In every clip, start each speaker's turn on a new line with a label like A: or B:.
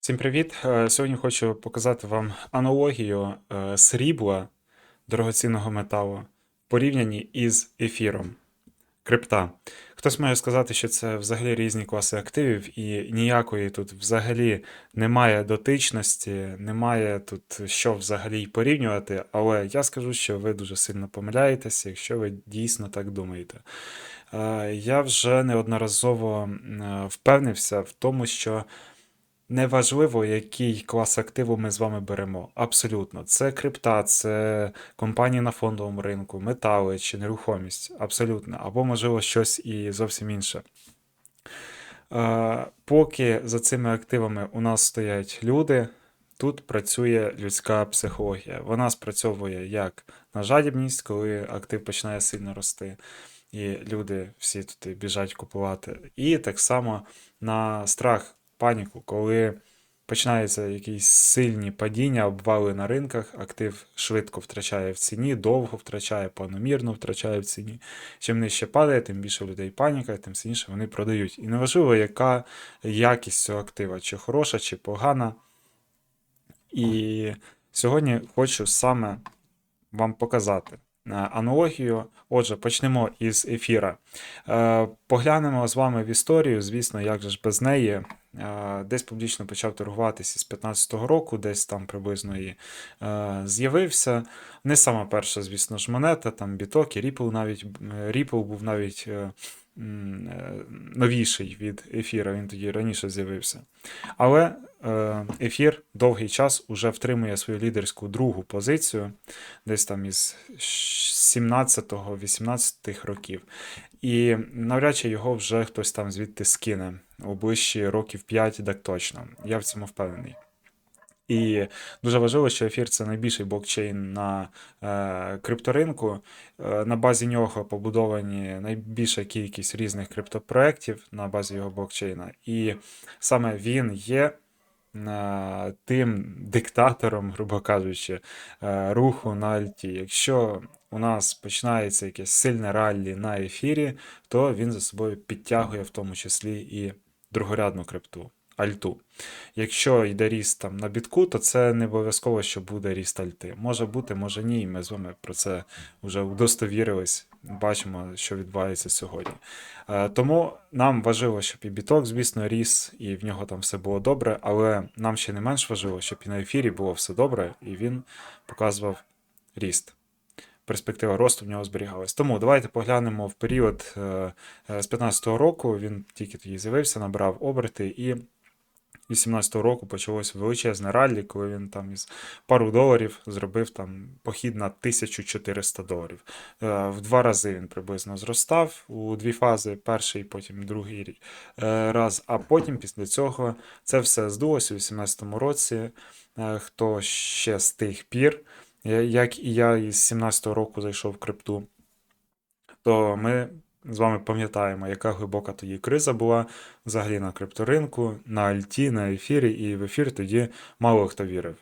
A: Всім привіт! Е, Сьогодні хочу показати вам аналогію е, срібла дорогоцінного металу в порівнянні із ефіром крипта. Хтось може сказати, що це взагалі різні класи активів, і ніякої тут взагалі немає дотичності, немає тут що взагалі й порівнювати, але я скажу, що ви дуже сильно помиляєтеся, якщо ви дійсно так думаєте. Е, Я вже неодноразово е, впевнився в тому, що Неважливо, який клас активу ми з вами беремо. Абсолютно. Це крипта, це компанії на фондовому ринку, метали чи нерухомість. Абсолютно. Або, можливо, щось і зовсім інше. Е, Поки за цими активами у нас стоять люди, тут працює людська психологія. Вона спрацьовує як на жадібність, коли актив починає сильно рости, і люди всі тут біжать купувати. І так само на страх паніку, коли починаються якісь сильні падіння, обвали на ринках, актив швидко втрачає в ціні, довго втрачає, планомірно втрачає в ціні. Чим нижче падає, тим більше людей паніка, тим сильніше вони продають. І неважливо, яка якість цього актива, чи хороша, чи погана. І сьогодні хочу саме вам показати аналогію. Отже, почнемо із ефіра. Е, Поглянемо з вами в історію, звісно, як же ж без неї. Е, Десь публічно почав торгуватися з 15-го року, десь там приблизно і е, з'явився. Не сама перша, звісно ж, монета, там біток і Ripple навіть Ripple був навіть е, новіший від ефіра, він тоді раніше з'явився. Але е, ефір довгий час уже втримує свою лідерську другу позицію, десь там із 17-18 років. І навряд чи його вже хтось там звідти скине у ближчі років 5, так точно. Я в цьому впевнений. І дуже важливо, що ефір це найбільший блокчейн на е, крипторинку. Е, на базі нього побудовані найбільша кількість різних криптопроєктів на базі його блокчейна. І саме він є е, тим диктатором, грубо кажучи, е, руху на альті. Якщо у нас починається якесь сильне раллі на ефірі, то він за собою підтягує в тому числі і другорядну крипту. Альту. Якщо йде ріст там на бітку, то це не обов'язково, що буде ріст альти. Може бути, може ні, і ми з вами про це вже удостовірились, бачимо, що відбувається сьогодні. Е, Тому нам важливо, щоб і біток, звісно, ріс, і в нього там все було добре, але нам ще не менш важливо, щоб і на ефірі було все добре, і він показував ріст. Перспектива росту в нього зберігалась. Тому давайте поглянемо в період е, е, з 15-го року. Він тільки тоді з'явився, набрав оберти, і 18-го року почалось величезне раллі, коли він там із пару доларів зробив там похід на 1400 доларів. Е, В два рази він приблизно зростав у дві фази: перший, потім другий е, раз. А потім, після цього, це все здулося у 18-му році. Е, Хто ще з тих пір, як і я із 17-го року зайшов в крипту, то ми з вами пам'ятаємо, яка глибока тоді криза була взагалі на крипторинку, на Альті, на ефірі, і в ефір тоді мало хто вірив.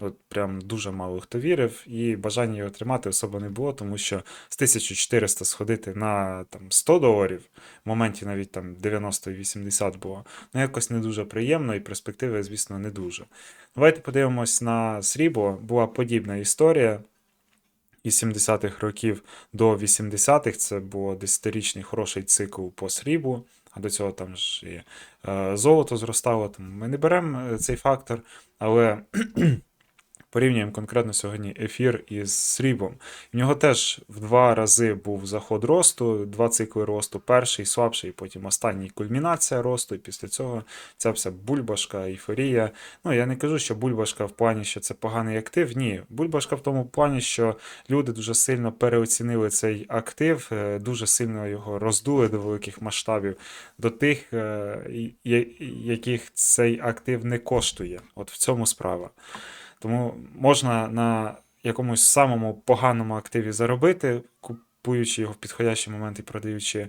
A: От прям дуже мало хто вірив, і бажання його тримати особо не було, тому що з 1400 сходити на там 100 доларів, в моменті навіть там 90-80 було, ну якось не дуже приємно, і перспективи, звісно, не дуже. Давайте подивимось на срібло. Була подібна історія із 70-х років до 80-х. Це був 10-річний хороший цикл по срібу, а до цього там ж і е, золото зростало. Тому ми не беремо е, цей фактор, але порівнюємо конкретно сьогодні ефір із сріблом. В нього теж в два рази був заход росту, два цикли росту, перший слабший, потім останній кульмінація росту, і після цього ця вся бульбашка, ейфорія. Ну, я не кажу, що бульбашка в плані, що це поганий актив. Ні, бульбашка в тому плані, що люди дуже сильно переоцінили цей актив, е, дуже сильно його роздули до великих масштабів, до тих, е, яких цей актив не коштує. От в цьому справа. Тому можна на якомусь самому поганому активі заробити, купуючи його в підходящий момент і продаючи.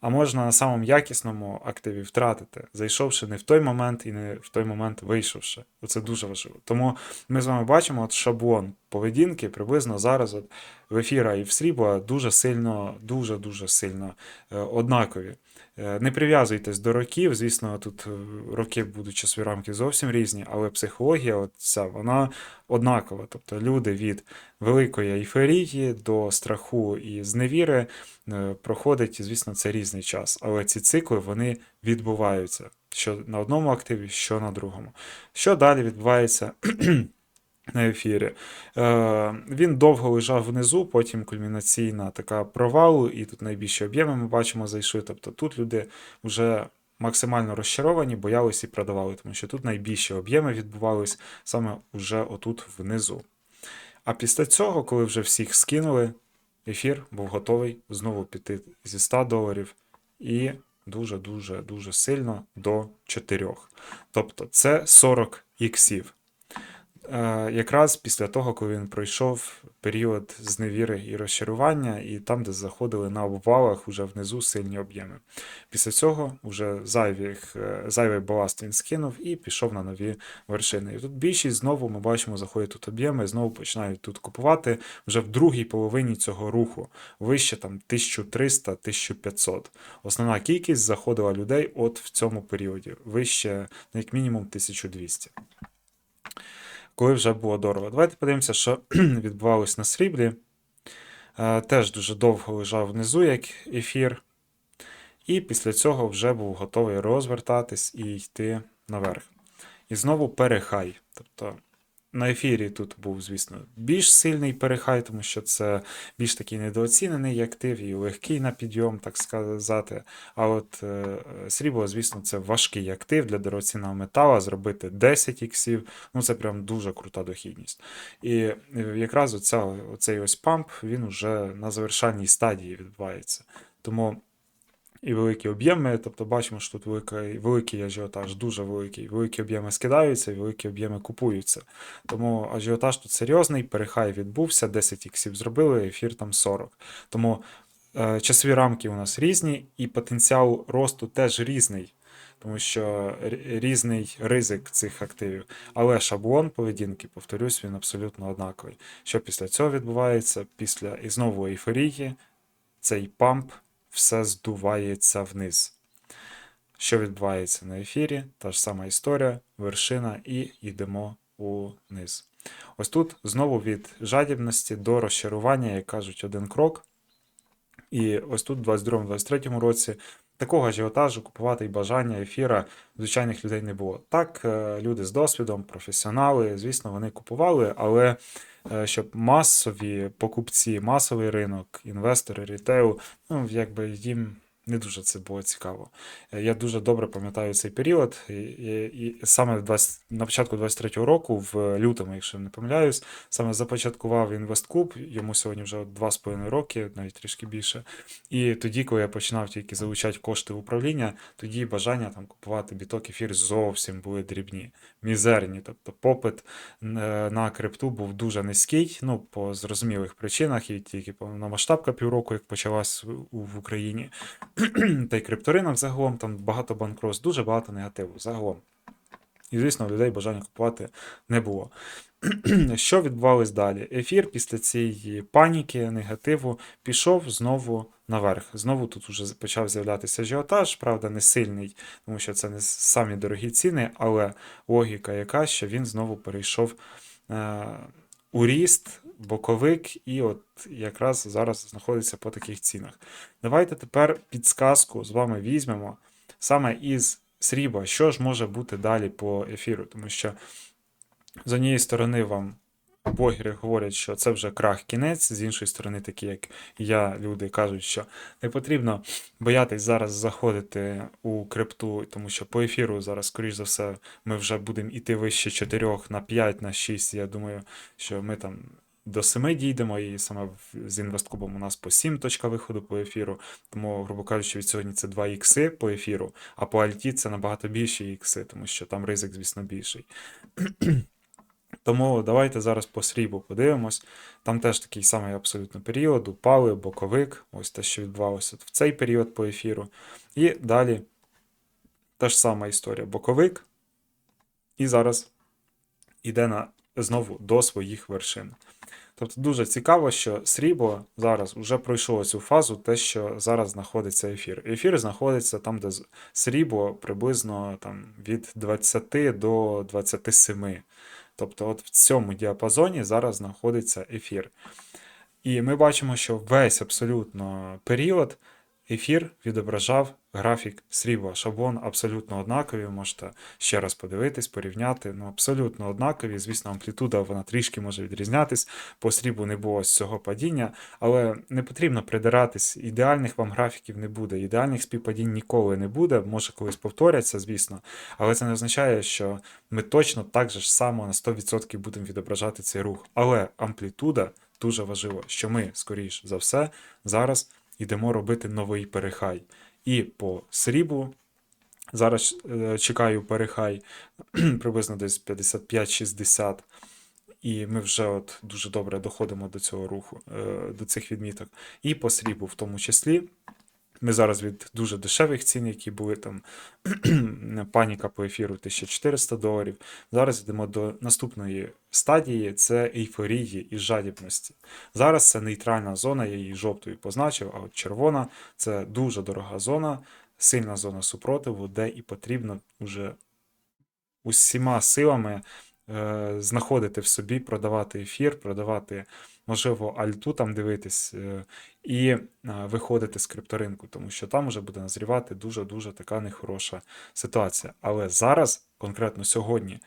A: А можна на самому якісному активі втратити, зайшовши не в той момент і не в той момент вийшовши. Оце дуже важливо. Тому ми з вами бачимо от шаблон поведінки приблизно зараз от в ефіра і в срібла дуже сильно, дуже-дуже сильно е, однакові. Е, Не прив'язуйтесь до років. Звісно, тут е, роки будуть часові рамки зовсім різні, але психологія, от ця, вона однакова. Тобто люди від великої ейфорії до страху і зневіри е, проходить, звісно, це різний час. Але ці цикли вони відбуваються що на одному активі, що на другому. Що далі відбувається? На ефірі. Е, він довго лежав внизу, потім кульмінаційна така провалу, і тут найбільші об'єми ми бачимо зайшли. Тобто тут люди вже максимально розчаровані, боялися і продавали, тому що тут найбільші об'єми відбувались саме уже отут внизу. А після цього, коли вже всіх скинули, ефір був готовий знову піти зі 100 доларів і дуже-дуже дуже сильно до 4. Тобто це 40 іксів. Е, якраз після того, коли він пройшов період зневіри і розчарування, і там, де заходили на обвалах, вже внизу сильні об'єми. Після цього вже зайвих, е, зайвий баласт він скинув і пішов на нові вершини. І тут більшість знову ми бачимо, заходять тут об'єми, знову починають тут купувати вже в другій половині цього руху, вище там 1300-1500. Основна кількість заходила людей от в цьому періоді, вище, ну, як мінімум, 1200 коли вже було дорого. Давайте подивимося, що відбувалось на сріблі. Е, Теж дуже довго лежав внизу, як ефір. І після цього вже був готовий розвертатись і йти наверх. І знову перехай. Тобто на ефірі тут був, звісно, більш сильний перехай, тому що це більш такий недооцінений актив і легкий на підйом, так сказати. А от е, срібло, звісно, це важкий актив для дорогоцінного метала. Зробити 10 іксів, ну це прям дуже крута дохідність. І е, якраз оця, оцей ось памп, він уже на завершальній стадії відбувається. Тому і великі об'єми. Тобто бачимо, що тут великий, великий ажіотаж, дуже великий. Великі об'єми скидаються, і великі об'єми купуються. Тому ажіотаж тут серйозний, перехай відбувся, 10 іксів зробили, ефір там 40. Тому е, часові рамки у нас різні, і потенціал росту теж різний. Тому що різний ризик цих активів. Але шаблон поведінки, повторюсь, він абсолютно однаковий. Що після цього відбувається? Після і знову ейфорії, цей памп все здувається вниз. Що відбувається на ефірі? Та ж сама історія, вершина, і йдемо униз. Ось тут знову від жадібності до розчарування, як кажуть, один крок. І ось тут, в 22-23 році, такого ажіотажу купувати і бажання ефіра звичайних людей не було. Так, е, люди з досвідом, професіонали, звісно, вони купували, але щоб масові покупці, масовий ринок, інвестори, рітейл, ну, якби їм не дуже це було цікаво. Е, Я дуже добре пам'ятаю цей період, і, і, і саме в 20, на початку 23-го року, в лютому, якщо не помиляюсь, саме започаткував інвесткуб, йому сьогодні вже 2,5 роки, навіть трішки більше. І тоді, коли я починав тільки залучати кошти в управління, тоді бажання там купувати біток ефір зовсім були дрібні, мізерні. Тобто попит е, на крипту був дуже низький, ну, по зрозумілих причинах, і тільки повномасштабка півроку, як почалась в Україні. Та й крипторинок загалом, там багато банкротств, дуже багато негативу загалом. І, звісно, людей бажання купувати не було. Що відбувалось далі? Ефір після цієї паніки, негативу пішов знову наверх. Знову тут уже почав з'являтися ажіотаж, правда, не сильний, тому що це не самі дорогі ціни, але логіка яка, що він знову перейшов е, у ріст, боковик, і от якраз зараз знаходиться по таких цінах. Давайте тепер підсказку з вами візьмемо саме із срібла, що ж може бути далі по ефіру, тому що з однієї сторони вам блогери говорять, що це вже крах кінець, з іншої сторони, такі як я, люди кажуть, що не потрібно боятись зараз заходити у крипту, тому що по ефіру зараз, скоріш за все, ми вже будемо іти вище 4 на 5, на 6. Я думаю, що ми там. До 7 дійдемо, і саме з інвесткубом у нас по 7 точка виходу по ефіру. Тому, грубо кажучи, від сьогодні це 2 ікси по ефіру, а по альті це набагато більші ікси, тому що там ризик, звісно, більший. Тому давайте зараз по срібу подивимось. Там теж такий самий абсолютно період, упали, боковик, ось те, що відбувалося в цей період по ефіру. І далі та ж сама історія, боковик. І зараз іде на, знову до своїх вершин. Тобто дуже цікаво, що срібло зараз вже пройшло цю фазу, те, що зараз знаходиться ефір. Ефір знаходиться там, де срібло приблизно там, від 20 до 27. Тобто, от в цьому діапазоні зараз знаходиться ефір. І ми бачимо, що весь абсолютно період ефір відображав графік срібла. Шаблон абсолютно однаковий. Можете ще раз подивитись, порівняти. Ну, абсолютно однакові. Звісно, амплітуда вона трішки може відрізнятись. По сріблу не було з цього падіння, але не потрібно придиратись. Ідеальних вам графіків не буде. Ідеальних співпадінь ніколи не буде. Може колись повторяться, звісно. Але це не означає, що ми точно так же ж само на 100% будемо відображати цей рух. Але амплітуда дуже важливо, що ми, скоріш за все, зараз йдемо робити новий перехай. І по сріблу зараз е, чекаю перехай приблизно десь 55-60. І ми вже от дуже добре доходимо до цього руху, е, до цих відміток. І по срібу в тому числі. Ми зараз від дуже дешевих цін, які були там паніка по ефіру 1400 доларів. Зараз йдемо до наступної стадії це ейфорії і жадібності. Зараз це нейтральна зона, я її жовтою позначив, а от червона це дуже дорога зона, сильна зона супротиву, де і потрібно вже усіма силами е, знаходити в собі, продавати ефір, продавати, можливо, альту там дивитись е, і е, виходити з крипторинку, тому що там вже буде назрівати дуже-дуже така нехороша ситуація. Але зараз, конкретно сьогодні,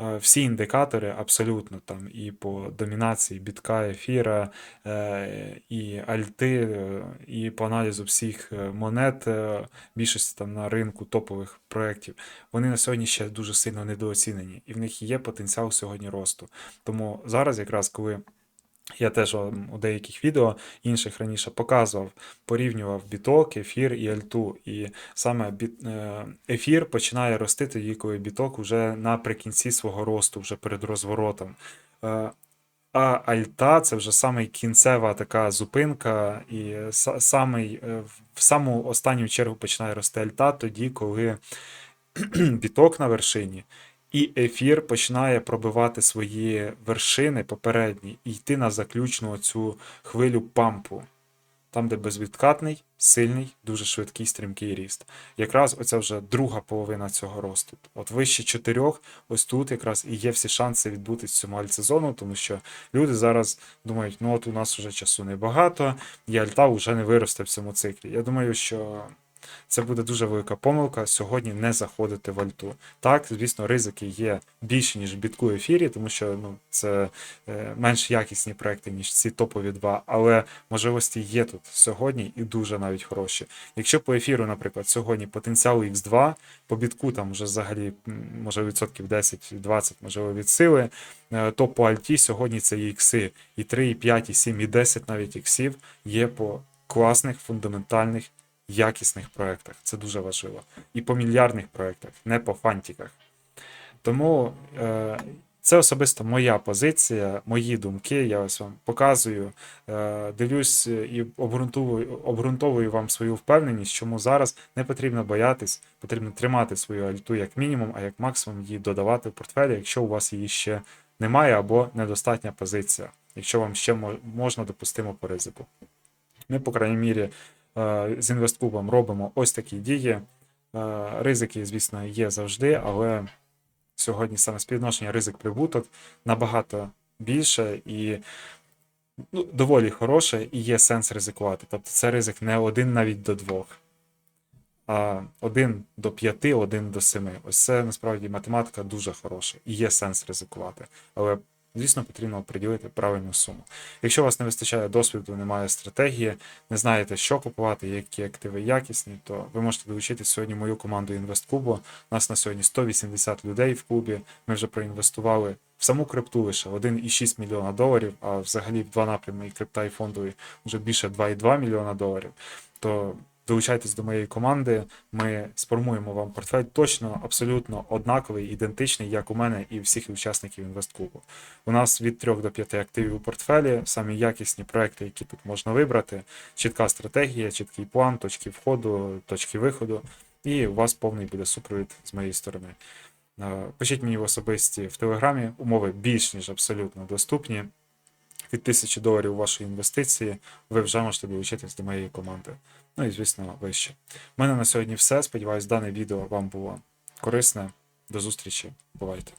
A: е, всі індикатори абсолютно там і по домінації бітка, ефіра, і альти, і по аналізу всіх монет, більшості там на ринку топових проєктів, вони на сьогодні ще дуже сильно недооцінені, і в них є потенціал сьогодні росту. Тому зараз, якраз коли я теж у деяких відео інших раніше показував, порівнював біток, ефір і альту. І саме е, ефір починає рости тоді, коли біток вже наприкінці свого росту, вже перед розворотом. Е, А альта це вже саме кінцева така зупинка, і самий, е, в саму останню чергу починає рости альта тоді, коли біток на вершині, і ефір починає пробивати свої вершини попередні і йти на заключну цю хвилю пампу. Там, де безвідкатний, сильний, дуже швидкий стрімкий ріст. Якраз оця вже друга половина цього росту. От вище чотирьох, ось тут якраз і є всі шанси відбутись цьому альтсезону, тому що люди зараз думають, ну от у нас вже часу небагато, і альта вже не виросте в цьому циклі. Я думаю, що це буде дуже велика помилка сьогодні не заходити в альту. Так, звісно, ризики є більші, ніж в бітку ефірі, тому що ну, це е, менш якісні проекти, ніж ці топові два, але можливості є тут сьогодні і дуже навіть хороші. Якщо по ефіру, наприклад, сьогодні потенціал X2, по бітку там вже взагалі може відсотків 10-20, можливо, від сили, е, то по альті сьогодні це і ікси, і 3, і 5, і 7, і 10 навіть іксів є по класних, фундаментальних якісних проєктах. Це дуже важливо. І по мільярдних проєктах, не по фантиках. Тому е, це особисто моя позиція, мої думки. Я ось вам показую, е, дивлюсь і обґрунтовую, обґрунтовую вам свою впевненість, чому зараз не потрібно боятись, потрібно тримати свою альту як мінімум, а як максимум її додавати в портфелі, якщо у вас її ще немає або недостатня позиція, якщо вам ще мо- можна допустимо по ризику. Ми, по крайній мірі, з інвестклубом робимо ось такі дії. Е, Ризики, звісно, є завжди, але сьогодні саме співвідношення ризик-прибуток набагато більше і ну, доволі хороше, і є сенс ризикувати. Тобто це ризик не один навіть до двох, а один до п'яти, один до семи. Ось це насправді математика дуже хороша і є сенс ризикувати. Але Звісно, потрібно приділити правильну суму. Якщо у вас не вистачає досвіду, немає стратегії, не знаєте, що купувати, які активи якісні, то ви можете долучитися сьогодні мою команду інвестклубу. У нас на сьогодні 180 людей в клубі. Ми вже проінвестували в саму крипту лише 1,6 мільйона доларів, а взагалі в два напрями і крипта, і фондові вже більше 2,2 мільйона доларів. То долучайтесь до моєї команди. Ми сформуємо вам портфель точно абсолютно однаковий, ідентичний, як у мене і всіх учасників інвестклубу. У нас від 3 до 5 активів у портфелі, самі якісні проекти, які тут можна вибрати, чітка стратегія, чіткий план, точки входу, точки виходу, і у вас повний буде супровід з моєї сторони. Е, Пишіть мені в особисті в телеграмі, умови більш ніж абсолютно доступні. Від 1000 доларів вашої інвестиції, ви вже можете долучитись до моєї команди. Ну і звісно, вище. У мене на сьогодні все. Сподіваюсь, дане відео вам було корисне. До зустрічі. Бувайте.